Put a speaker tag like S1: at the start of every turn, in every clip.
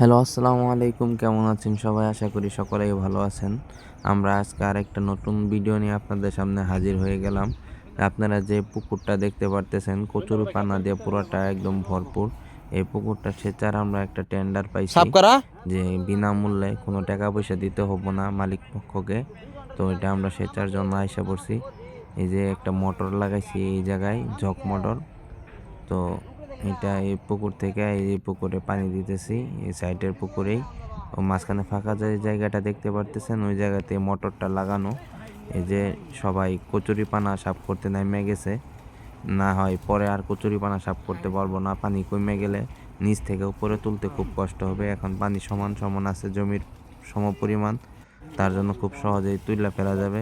S1: Hello আসসালামু আলাইকুম। কেমন আছেন সবাই? আশা করি সকলেই ভালো আছেন। আমরা আজকে আরেকটা নতুন ভিডিও নিয়ে আপনাদের সামনে হাজির হয়ে গেলাম। আপনারা যে পুকুরটা দেখতে পারতেছেন কচুরি পানা দিয়ে পুরোটা একদম ভরপুর। এই পুকুরটা সেচার আমরা একটা টেন্ডার পাইছি। যে বিনামূল্যে কোনো টাকা পয়সা দিতে হব না মালিক পক্ষকে। তো এটা আমরা সেচার জন্য আইসা পড়ছি। এই যে একটা মোটর লাগাইছি এই জায়গায় ঝক মোটর। তো এটা এই পুকুর থেকে এই পুকুরে পানি দিতেছি, এই সাইডের পুকুরেই। ও মাঝখানে ফাঁকা যে জায়গাটা দেখতে পারতেছেন, ওই জায়গাতে মোটরটা লাগানো। এই যে সবাই কচুরি পানা সাফ করতে নেমে গেছে। না হয় পরে আর কচুরি পানা সাফ করতে পারব না, পানি কমে গেলে নিচ থেকে উপরে তুলতে খুব কষ্ট হবে। এখন পানি সমান সমান আছে, জমির সম পরিমাণ তার জন্য খুব সহজেই তুইলা ফেলা যাবে।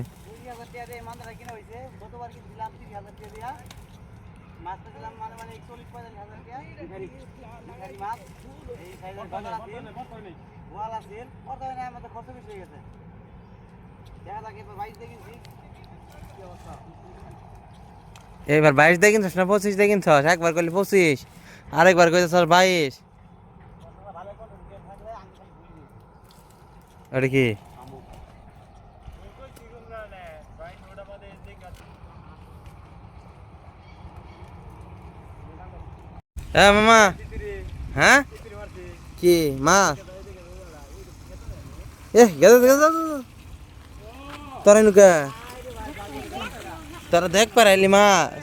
S2: এবার বাইশ দিয়ে কিনছস না পঁচিশ দিয়ে কিনছস? একবার করলে পঁচিশ আরেকবার কইতে স্যার বাইশ। ওটা কি এ মামা। হ্যাঁ? কি? মাছ এ গেছে গেছে তোরা নুকা তোরা দেখ পারাইলি মাছ।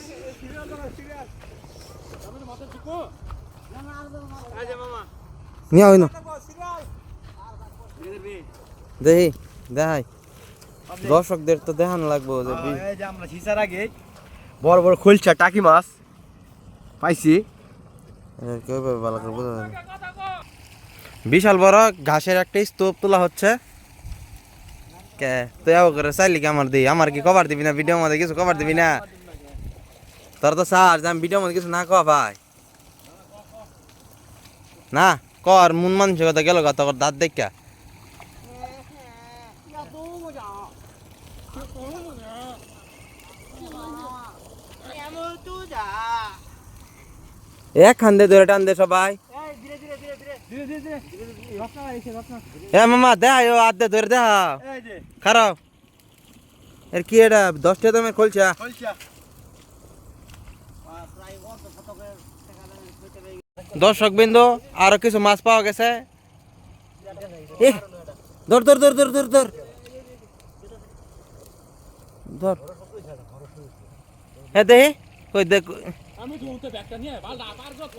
S2: নিয়ে হইন দেখি দেখাই দর্শকদের তো দেখানো লাগবো যে
S3: আমরা সিসার আগে বড় বড় খোলছা টাকি মাছ পাইছি।
S2: এ, ভালো করে বোঝা যায় বিশাল বড় ঘাসের একটা স্তূপ তোলা হচ্ছে। কে? তুই আবার করে চাইলি কি আমার দিই আমার কি কভার দিবি না? ভিডিও মধ্যে কিছু কভার দিবি না? তোর তো সার আমি ভিডিও মধ্যে কিছু না কওয়া ভাই। না কর মন মানসিকতা গেল গা তোর দাঁত দেখা এক খান দে ধরে টান দে সবাই। এ মামা দেখা ও দে ধরে দেখা খারাপ। এর কি এটা? দশটা দামের খোলছা? দর্শক বিন্দু আরও কিছু মাছ পাওয়া গেছে। ধর ধর ধর ধর ধর ধর। ধর। এ দেখি কই, দেখ।
S4: আমি ধরতে ব্যাগটা নিয়ে বালটা পার যত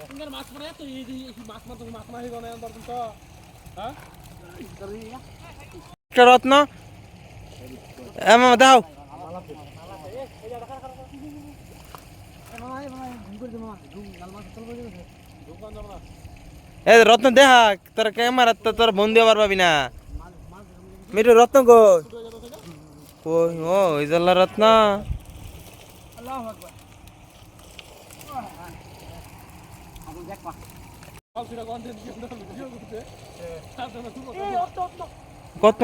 S4: তোমার মাছ মারা এত এই যে মাছ মারতে মাছ মারি গনে আনতাম তো হ্যাঁ?
S2: রত্ন। দাও। এ রত্ন দেখা তোর ক্যামেরা তো তোর বন্দি হবার পাবি না। মিঠু রত্ন কই? কই ও ইজাল্লা রত্ন।
S4: কন্টেন্ট ভিডিও করতে
S2: কত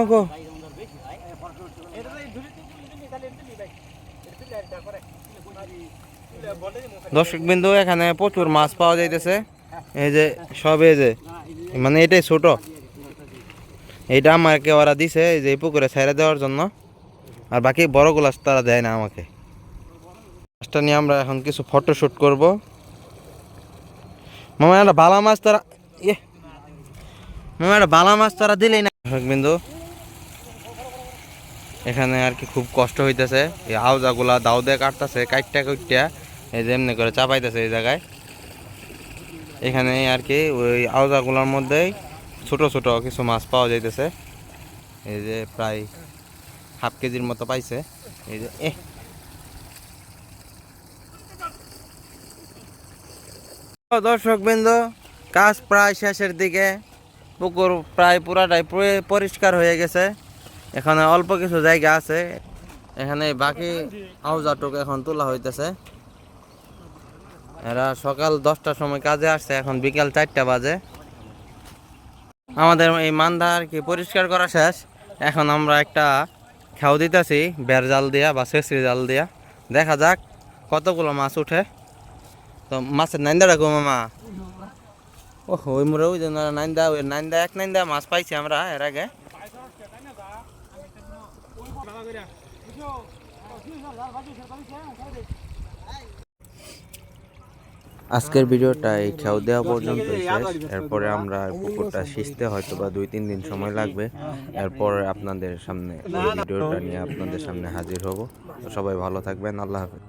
S2: দর্শক বিন্দু, এখানে প্রচুর মাছ পাওয়া যাইতেছে। এই যে, সব এই যে মানে এটাই ছোট। এইটা আমাকে ওরা দিছে, এই যে পুকুরে ছেড়ে দেওয়ার জন্য। আর বাকি বড় গ্লাস তারা দেয় না আমাকে। মাছটা নিয়ে আমরা এখন কিছু ফটো শুট করব। মামা, একটা বালা মাছ তারা ইয়ে। মামা, একটা বালা মাছ তারা দিলেই না বিন্দু, এখানে আর কি খুব কষ্ট হইতেছে। এই আউজাগুলা দাও দিয়ে কাটতেছে কাটটা কাটটা এই যে এমনি করে চাপাইতেছে এই জায়গায়। এখানে আর কি ওই আউজাগুলার মধ্যেই ছোট ছোট কিছু মাছ পাওয়া যাইতেছে। এই যে প্রায় হাফ কেজির মতো পাইছে। এই যে এ দর্শক বিন্দু কাজ প্রায় শেষের দিকে। পুকুর প্রায় পুরাটাই পরিষ্কার হয়ে গেছে। এখানে অল্প কিছু জায়গা আছে। এখানে বাকি আউজাটুক এখন তোলা হইতেছে। এরা সকাল দশটার সময় কাজে আসছে, এখন বিকাল চারটা বাজে। আমাদের এই মান্দা আর কি পরিষ্কার করা শেষ। এখন আমরা একটা খেয়াও দিতেছি বের জাল দিয়া বা শেষরি জাল দিয়া। দেখা যাক কতগুলো মাছ উঠে। তো মাছের নাইন্দা মামা। ওই ওই নাইন্দা ওই নাইন্দা, এক নাইন্দা মাছ পাইছি আমরা এর আগে।
S1: আজকের ভিডিওটা এই খেয়াও দেওয়া পর্যন্ত এরপরে আমরা পুকুরটা সিঁচতে হয়তো বা দুই, তিন দিন সময় লাগবে। এরপর আপনাদের সামনে ভিডিওটা নিয়ে আপনাদের সামনে হাজির হব। সবাই ভালো থাকবেন, আল্লাহ হাফেজ।